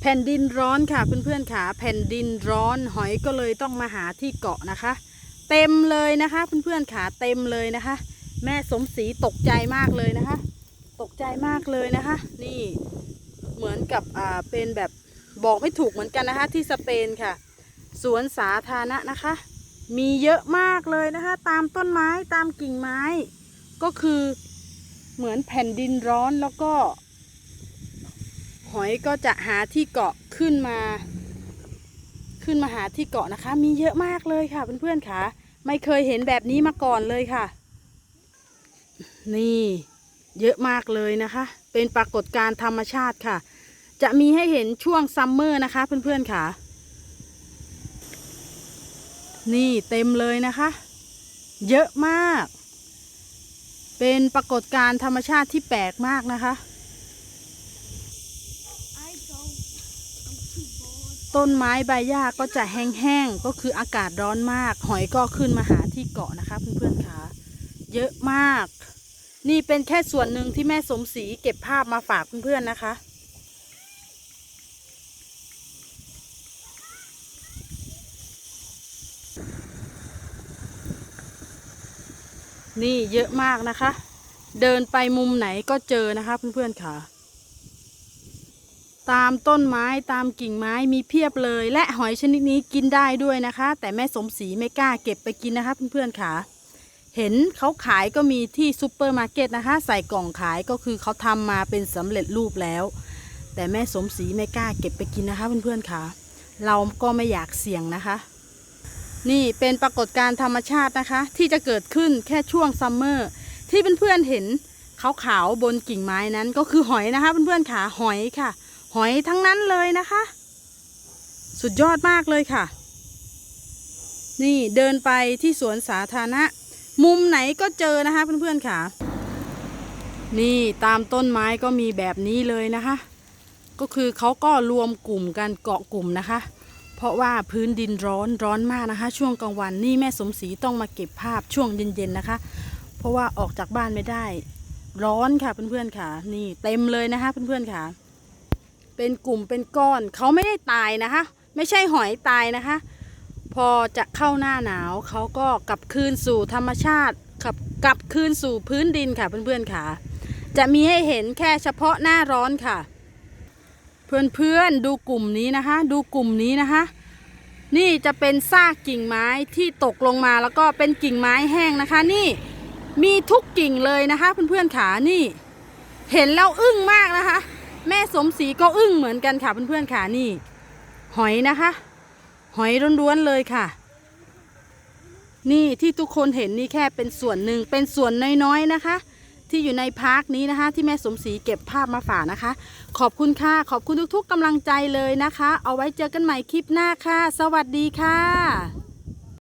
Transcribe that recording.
แผ่นดินร้อนค่ะเพื่อนๆค่ะแผ่นดินร้อนหอยก็เลยต้องมาหาที่เกาะนะคะ เต็มเลยนะคะเพื่อนๆค่ะเต็มเลยนะคะ แม่สมศรีตกใจมากเลยนะคะ ตกใจมากเลยนะคะ นี่เหมือนกับอ่าเป็นแบบบอกไม่ถูกเหมือนกันนะคะ ที่สเปนค่ะ สวนสาธารณะนะคะ มีเยอะมากเลยนะคะ ตามต้นไม้ตามกิ่งไม้ ก็คือเหมือนแผ่นดินร้อนแล้วก็ หอยก็จะหาที่เกาะขึ้นมา ขึ้นมาหาที่เกาะนะคะ มีเยอะมากเลยค่ะเพื่อนๆค่ะ ไม่เคยเห็นแบบนี้มาก่อนเลยค่ะ นี่เยอะมากเลยนะคะ เป็นปรากฏการณ์ธรรมชาติค่ะ จะมีให้เห็นช่วงซัมเมอร์นะคะเพื่อนๆค่ะ นี่เต็มเลยนะคะ เยอะมาก เป็นปรากฏการณ์ธรรมชาติที่แปลกมากนะคะ ไอ้โจ I'm too bored ต้นไม้ใบหญ้าก็จะแห้งๆก็คืออากาศร้อนมาก หอยก็ขึ้นมาหาที่เกาะนะคะเพื่อนๆค่ะเยอะมาก นี่เป็นแค่ส่วนหนึ่งที่แม่สมศรีเก็บภาพมาฝากเพื่อนๆนะคะ นี่เยอะมากนะคะ เดินไปมุมไหนก็เจอนะคะเพื่อนๆค่ะ ตามต้นไม้ตามกิ่งไม้มีเพียบเลย และหอยชนิดนี้กินได้ด้วยนะคะ แต่แม่สมศรีไม่กล้าเก็บไปกินนะคะเพื่อนๆค่ะ เห็นเขาขายก็มีที่ซูเปอร์มาร์เก็ตนะคะ ใส่กล่องขายก็คือเขาทำมาเป็นสำเร็จรูปแล้ว แต่แม่สมศรีไม่กล้าเก็บไปกินนะคะเพื่อนๆค่ะ เราก็ไม่อยากเสี่ยงนะคะ นี่เป็นปรากฏการณ์ธรรมชาตินะคะ ที่จะเกิดขึ้นแค่ช่วงซัมเมอร์ที่เพื่อนๆเห็นขาวๆบนกิ่งไม้นั้นก็คือหอยนะคะเพื่อนๆค่ะหอยค่ะ หอยทั้งนั้นเลยนะคะ สุดยอดมากเลยค่ะ นี่เดินไปที่สวนสาธารณะ มุมไหนก็เจอนะคะเพื่อนๆค่ะ นี่ตามต้นไม้ก็มีแบบนี้เลยนะคะ ก็คือเขาก็รวมกลุ่มกันเกาะกลุ่มนะคะ เพราะว่าพื้นดินร้อนร้อนมากนะคะ ช่วงกลางวันนี่แม่สมศรีต้องมาเก็บภาพช่วงเย็นๆนะคะ เพราะว่าออกจากบ้านไม่ได้ ร้อนค่ะเพื่อนๆค่ะ นี่เต็มเลยนะคะเพื่อนๆค่ะ เป็นกลุ่มเป็นก้อน เขาไม่ได้ตายนะคะ ไม่ใช่หอยตายนะคะ พอจะเข้าหน้าหนาวเขาก็กลับคืนสู่ธรรมชาติกลับกลับคืนสู่พื้นดินค่ะเพื่อนๆค่ะ จะมีให้เห็นแค่เฉพาะหน้าร้อนค่ะ เพื่อนๆดูกลุ่มนี้นะคะ ดูกลุ่มนี้นะคะ นี่จะเป็นซากกิ่งไม้ที่ตกลงมาแล้วก็เป็นกิ่งไม้แห้งนะคะ นี่มีทุกกิ่งเลยนะคะ เพื่อนๆค่ะนี่ เห็นแล้วอึ้งมากนะคะ แม่สมศรีก็อึ้งเหมือนกันค่ะเพื่อนๆค่ะนี่ หอยนะคะ หอยล้วนๆเลยค่ะ นี่ที่ทุกคนเห็นนี่แค่เป็นส่วนหนึ่งเป็นส่วนน้อยๆนะคะ ที่อยู่ในพาร์คนี้นะคะ ที่แม่สมศรีเก็บภาพมาฝากนะคะ ขอบคุณค่ะขอบคุณทุกๆกำลังใจเลยนะคะ เอาไว้เจอกันใหม่คลิปหน้าค่ะ สวัสดีค่ะ